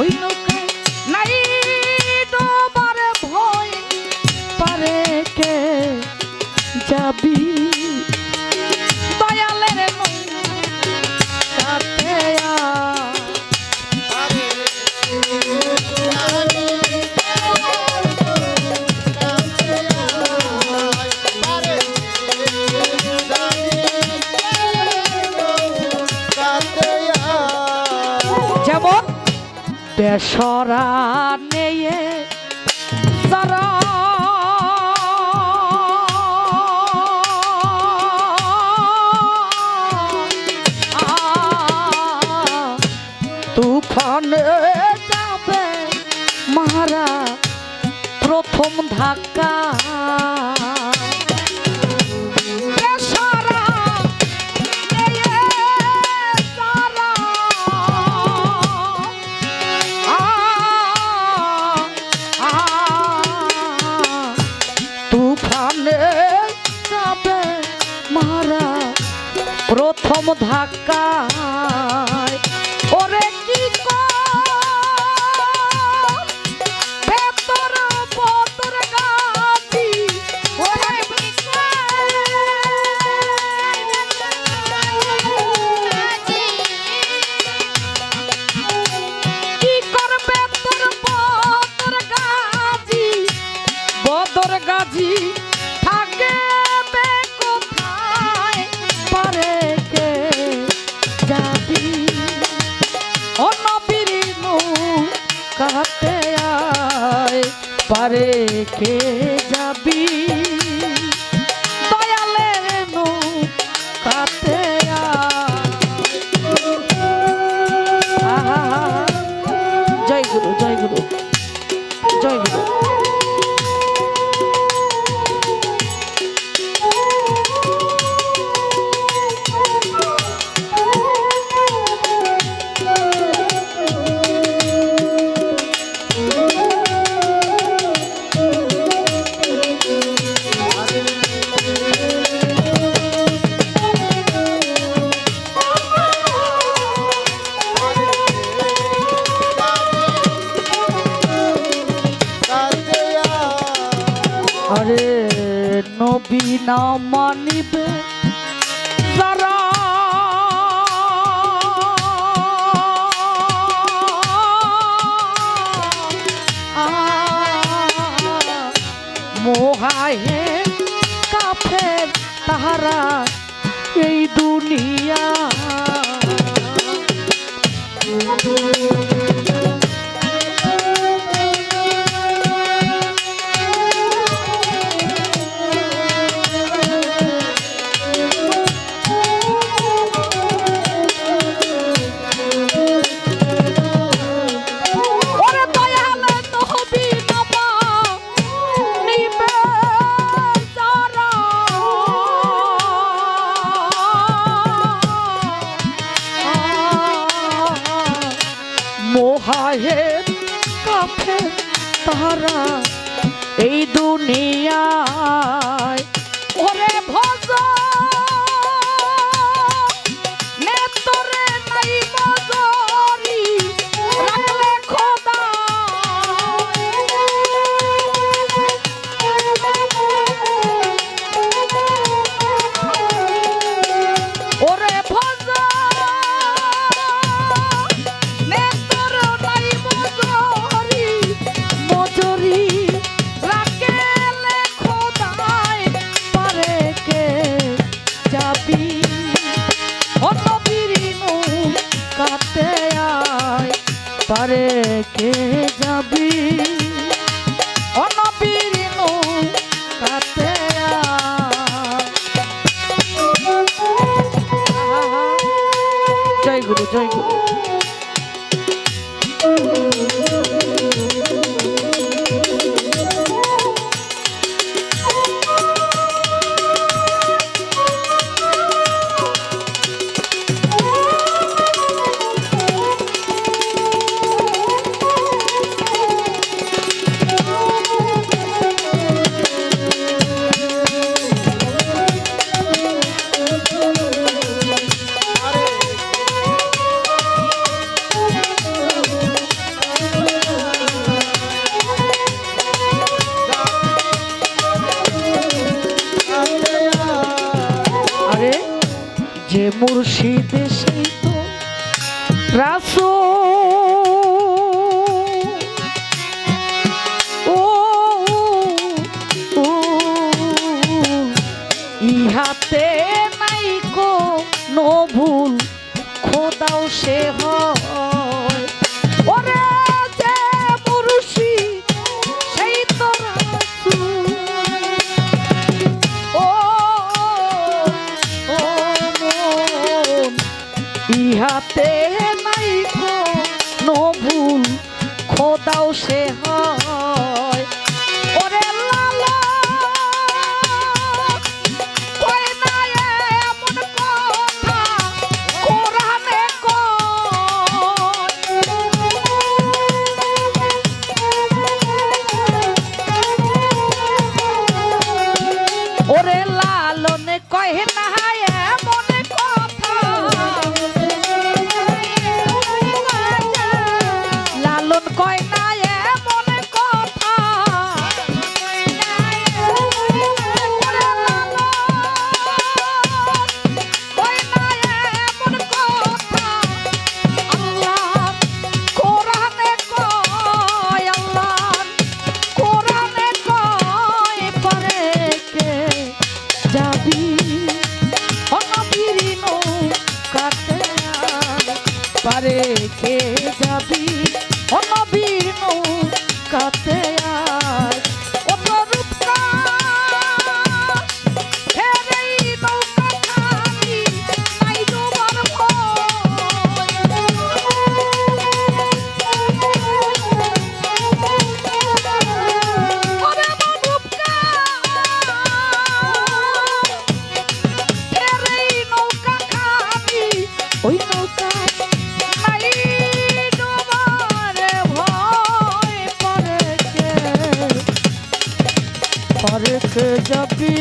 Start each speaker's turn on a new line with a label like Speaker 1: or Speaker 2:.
Speaker 1: ওই নৌকায় নাই তোমার ভয় পারে কে যাবি? বেসরা নেয়ে সারা তুফানে যাবে মারা প্রথম ধাক্কা। প্রথম কাতে আয় পারে কে যাবি? জয় গুরু জয় গুরু। নবী মোহায়ের কাফের তারা। এই দুনিয়ায় পারে কে যাবি? অন্য কাতে জয় গুরু জয় গুরু। যে মুর্শিদে সেই তো রাস ও ইহাতে নাই কো নো ভুল। খোদাও সে হয় ইহাতে নাই কোনো ভুল খোদাও সে হয়। পারে কে যাবি। ও নবীর নৌকাতে যাবি